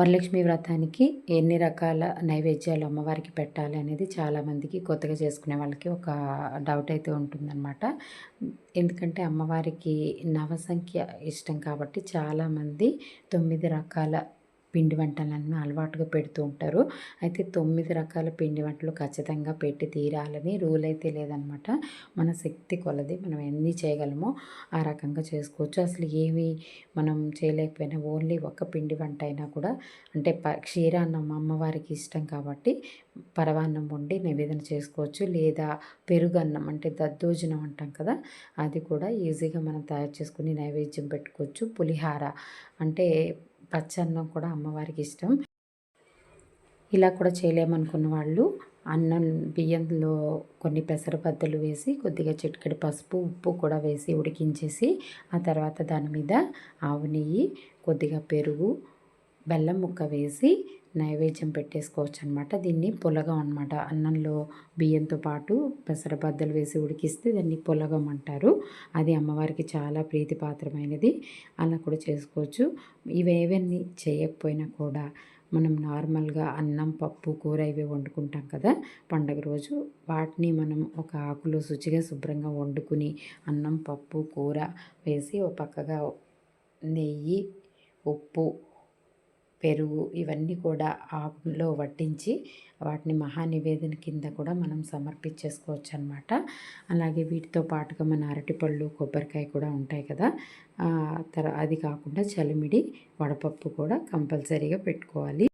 వరలక్ష్మి వ్రతానికి ఎన్ని రకాల నైవేద్యాలు అమ్మవారికి పెట్టాలి అనేది చాలామందికి కొత్తగా చేసుకునే వాళ్ళకి ఒక డౌట్ అయితే ఉంటుందన్నమాట. ఎందుకంటే అమ్మవారికి నవసంఖ్య ఇష్టం కాబట్టి చాలామంది తొమ్మిది రకాల పిండి వంటలను అలవాటుగా పెడుతూ ఉంటారు. అయితే తొమ్మిది రకాల పిండి వంటలు ఖచ్చితంగా పెట్టి తీరాలని రూల్ అయితే లేదనమాట. మన శక్తి కొలది మనం ఎన్ని చేయగలమో ఆ రకంగా చేసుకోవచ్చు. అసలు ఏవి మనం చేయలేకపోయినా ఓన్లీ ఒక పిండి వంట అయినా కూడా అంటే ప క్షీరాన్నం అమ్మవారికి ఇష్టం కాబట్టి పరవాన్నం వండి నివేదన చేసుకోవచ్చు. లేదా పెరుగన్నం అంటే దద్దోజనం అంటాం కదా అది కూడా ఈజీగా మనం తయారు చేసుకుని నైవేద్యం పెట్టుకోవచ్చు. పులిహార అంటే పచ్చన్నం కూడా అమ్మవారికి ఇష్టం ఇలా కూడా చేయలేమనుకున్న వాళ్ళు అన్నం బియ్యంలో కొన్ని పెసరబద్దలు వేసి కొద్దిగా చిటికెడు పసుపు ఉప్పు కూడా వేసి ఉడికించేసి ఆ తర్వాత దాని మీద ఆవు నెయ్యి కొద్దిగా పెరుగు బెల్లం ముక్క వేసి నైవేద్యం పెట్టేసుకోవచ్చు అనమాట దీన్ని పులగం అనమాట. అన్నంలో బియ్యంతో పాటు పెసరబద్దలు వేసి ఉడికిస్తే దాన్ని పులగం అంటారు. అది అమ్మవారికి చాలా ప్రీతిపాత్రమైనది. అలా కూడా చేసుకోవచ్చు. ఇవేవన్నీ చేయకపోయినా కూడా మనం నార్మల్గా అన్నం పప్పు కూర ఇవి వండుకుంటాం కదా. పండగ రోజు వాటిని మనం ఒక ఆకులో శుచిగా శుభ్రంగా వండుకుని అన్నం పప్పు కూర వేసి ఒక పక్కగా నెయ్యి ఉప్పు పెరుగు ఇవన్నీ కూడా ఆకులో వడ్డించి వాటిని మహానివేదన కింద కూడా మనం సమర్పించేసుకోవచ్చు అనమాట అలాగే వీటితో పాటుగా మన అరటిపళ్ళు కొబ్బరికాయ కూడా ఉంటాయి కదా. తర అది కాకుండా చలిమిడి వడపప్పు కూడా కంపల్సరీగా పెట్టుకోవాలి.